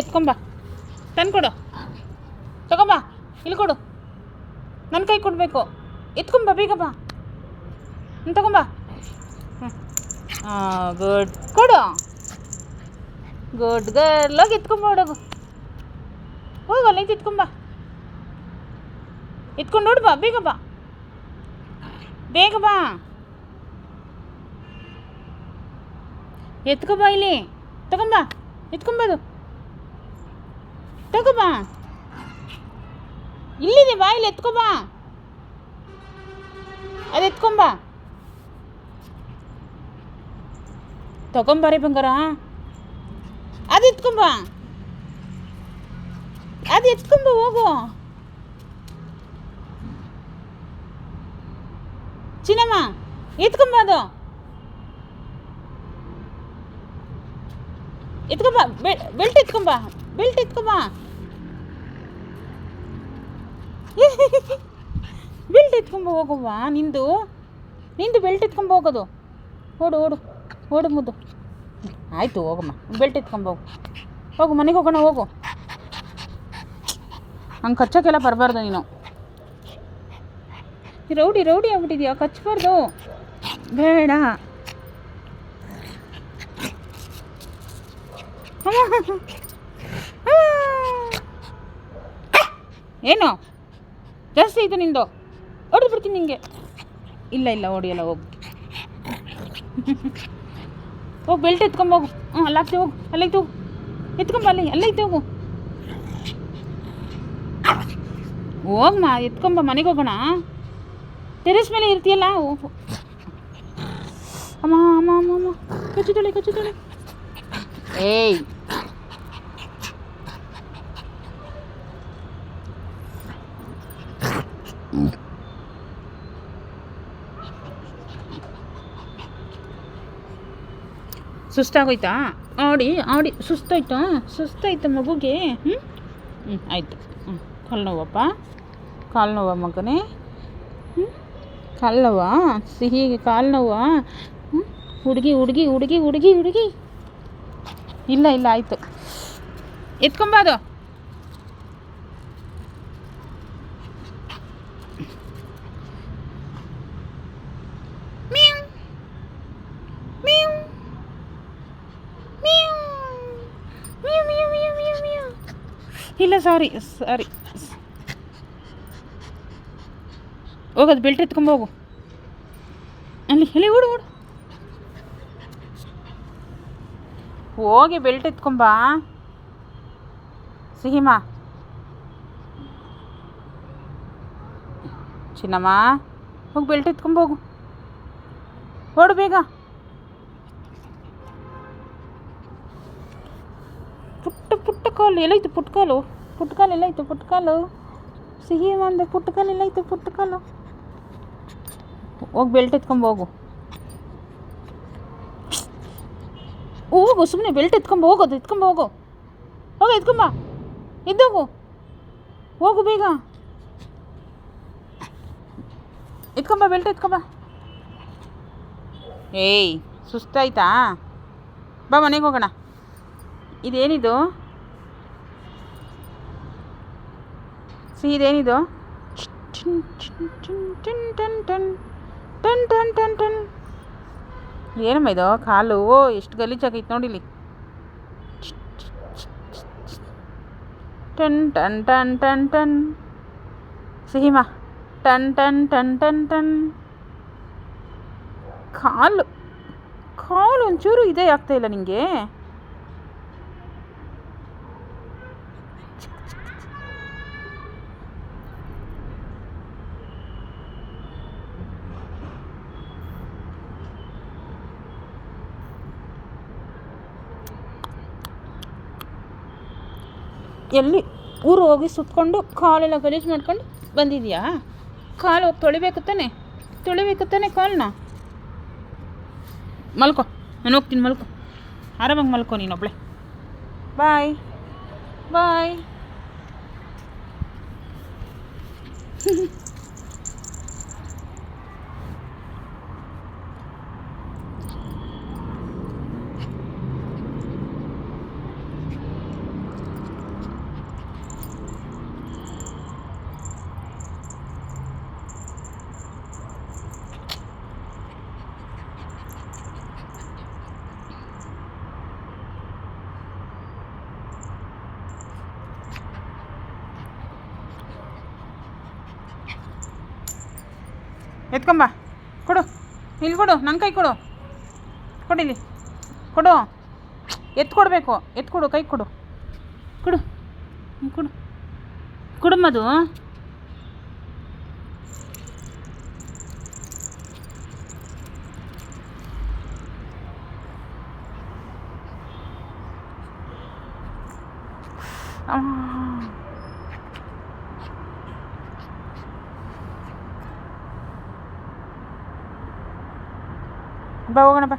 ಎತ್ಕೊಂಬ ತಂದ್ಕೊಡು ತಗೊಂಬ ಇಲ್ಲಿ ಕೊಡು. ನನ್ನ ಕೈ ಕೊಡಬೇಕು. ಎತ್ಕೊಂಬ ಬೇಗ ಬಾ. ಹ್ಞೂ ತಗೊಂಬ ಹಾಂ ಗುಡ್ ಕೊಡು. ಗುಡ್ ಗರ್ಲಾಗಿ ಎತ್ಕೊಂಬ ಹೊಡೋಗು. ಹೋಗು, ಅಲ್ಲಿಂದ ಎತ್ಕೊಂಬ ಎತ್ಕೊಂಡು ನೋಡು ಬಾ, ಬೇಗ ಬಾ. ಬೇಗ ಬಾ. ಎತ್ಕೊಬಾ ಇಲ್ಲಿ. ತಗೊಂಬ ಎತ್ಕೊಂಬದು ತಗೋಬಾ ಇಲ್ಲಿದೆ ಬಾ, ಇಲ್ಲಿ ಎತ್ಕೊಬಾ ಅದು ಎತ್ಕೊಂಬ ತಗೊಂಬಾರಿ ಬಂಗಾರ. ಅದು ಎತ್ಕೊಂಬಾ ಅದು ಎತ್ಕೊಂಬ ಹೋಗು. ಚಿನ್ನಮ್ಮ ಎತ್ಕೊಂಬ ಅದು. ಎತ್ಕೊಂಬ ಬೆಲ್ಟ್ ಎತ್ಕೊಂಬ ಎತ್ಕೊಂಬ ಬೆಲ್ಟ್ ಎತ್ಕೊಂಬ ಹೋಗುವ ನಿಂದು ನಿಂದು ಬೆಲ್ಟ್ ಎತ್ಕೊಂಬ ಹೋಗೋದು. ಓಡು ಓಡು ಓಡು ಮುದ್ದು. ಆಯಿತು, ಹೋಗಮ್ಮ. ಬೆಲ್ಟ್ ಎತ್ಕೊಂಬ ಹೋಗು ಹೋಗು, ಮನೆಗೆ ಹೋಗೋಣ, ಹೋಗು. ಹಂಗೆ ಕಚ್ಚೋಕ್ಕೆಲ್ಲ ಬರಬಾರ್ದು ನೀನು. Rowdy rowdy ಆಗ್ಬಿಟ್ಟಿದ್ಯಾ? ಕಚ್ಚಬಾರ್ದು ಬೇಡ. ಏನು? ಜಾಸ್ತಿ ಆಯಿತು ನಿಂದು? ಹೊಡೆದು ಬಿಡ್ತೀನಿ ನಿಂಗೆ. ಇಲ್ಲ ಇಲ್ಲ, ಹೊಡಿಯಲ್ಲ, ಹೋಗಿ. ಹೋಗಿ ಬೆಲ್ಟ್ ಎತ್ಕೊಂಬೋಗು ಹ್ಞೂ ಅಲ್ಲಾಗ್ತಿ ಹೋಗು ಅಲ್ಲೈತೆ ಹೋಗು. ಎತ್ಕೊಂಬ ಅಲ್ಲಿ ಅಲ್ಲೈತೆ ಹೋಗು. ಹೋಗಮ್ಮ ಎತ್ಕೊಂಬ ಮನೆಗೆ ಹೋಗೋಣ. ಟೆರೆಸ್ ಮೇಲೆ ಇರ್ತೀಯಲ್ಲ? ಅಮ್ಮ ಅಮ್ಮ ಅಮ್ಮ ಅಮ್ಮ. ಕಚ್ಚು ತೊಳೆ. ಏಯ್ ಸುಸ್ತಾಗೋಯ್ತಾ? ಆಡಿ ಆಡಿ, ಸುಸ್ತಾಯ್ತಾ? ಸುಸ್ತಾಯ್ತಾ ಮಗುಗೆ. ಹ್ಞೂ ಹ್ಞೂ ಆಯಿತು. ಹ್ಞೂ ಕಾಲು ನೋವಪ್ಪ ಕಾಲು ಮಗನೇ. ಹ್ಞೂ ಕಾಲು ನೋವಾ ಸಿಹಿ ಕಾಲು ನೋವಾ ಹ್ಞೂ ಹುಡುಗಿ ಹುಡುಗಿ ಹುಡುಗಿ ಹುಡುಗಿ ಹುಡುಗಿ. ಇಲ್ಲ ಇಲ್ಲ, ಆಯಿತು. ಎತ್ಕೊಂಬ ಇಲ್ಲ ಸಾರಿ ಸಾರಿ ಹೋಗೋದು ಬೆಲ್ಟ್ ಎತ್ಕೊಂಬ ಹೋಗು. ಅಲ್ಲಿ ಎಲ್ಲಿ ಓಡು ಓಡು. ಹೋಗಿ ಬೆಲ್ಟ್ ಎತ್ಕೊಂಬ ಸಿಹಿಮಾ. ಚಿನ್ನಮ್ಮ, ಹೋಗಿ ಬೆಲ್ಟ್ ಎತ್ಕೊಂಬ ಹೋಗು. ಓಡು ಬೇಗ. ಪುಟ್ಟ ಕಾಲು ಎಲ್ಲೈತು ಪುಟ್ಟ ಕಾಲು ಪುಟ್ಟ ಕಾಲು ಎಲ್ಲೈತು ಪುಟ್ಟ ಕಾಲು ಸಿಹಿ ಒಂದು ಪುಟ್ಟ ಕಾಲು ಎಲ್ಲೈತು ಪುಟ್ಕಲ್ಲು ಹೋಗಿ ಬೆಲ್ಟ್ ಎತ್ಕೊಂಬ ಹೋಗು. ಹೋಗು ಸುಮ್ಮನೆ ಬೆಲ್ಟ್ ಎತ್ಕೊಂಬ ಹೋಗೋದು ಎತ್ಕೊಂಬ ಹೋಗು. ಹೋಗು ಎತ್ಕೊಂಬ ಇದ್ದೋಗು ಹೋಗು. ಬೇಗ. ಎತ್ಕೊಂಬ ಬೆಲ್ಟ್ ಎತ್ಕೊಂಬ ಏಯ್, ಸುಸ್ತಾಯ್ತಾ? ಬಾ ಮನೆಗೆ ಹೋಗೋಣ. ಇದೇನಿದು? ಸೀದೇನಿದು ಟಿನ್ ಟಿನ್ ಟಿನ್ ಟನ್ ಟನ್ ಟನ್ ಟನ್ ಟನ್ ಟನ್ ಏನಮ್ಮ ಇದು? ಕಾಲು? ಓ, ಎಷ್ಟು ಗಲೀಜಾಗೈತೆ ನೋಡಿಲಿ ಟನ್ ಟನ್ ಟನ್ ಟನ್ ಟನ್. ಸಿಹಿಮಾ. ಟನ್ ಟನ್ ಟನ್ ಟನ್ ಟನ್. ಕಾಲು. ಕಾಲು ಒಂಚೂರು ಇದೇ ಆಗ್ತಾಯಿಲ್ಲ ಇಲ್ಲ ನಿಮಗೆ ಎಲ್ಲಿ ಊರು ಹೋಗಿ ಸುತ್ಕೊಂಡು ಕಾಲೆಲ್ಲ ಗಲೀಜು ಮಾಡ್ಕೊಂಡು ಬಂದಿದೆಯಾ ಕಾಲು ಹೋಗಿ ತೊಳಿಬೇಕು ತಾನೆ? ತೊಳಿಬೇಕು ತಾನೆ ಕಾಲನ್ನ ಮಲ್ಕೋ ನಾನು ಹೋಗ್ತೀನಿ ಮಲ್ಕೋ. ಆರಾಮಾಗಿ ಮಲ್ಕೋ ನೀನೊಬ್ಳೆ. ಬಾಯ್. ಬಾಯ್. ಎತ್ಕೊಂಬ ಕೊಡು. ಇಲ್ಲಿ ಕೊಡು ನನ್ನ ಕೈ ಕೊಡು. ಕೊಡಿಲಿ ಕೊಡು ಎತ್ತು ಕೊಡಬೇಕು ಎತ್ತು ಕೊಡು ಕೈ ಕೊಡು. ಕೊಡು. ಕೊಡು. ಕುಡುಮದು ಆ. ಬಾ ಹೋಗೋಣ ಬಾ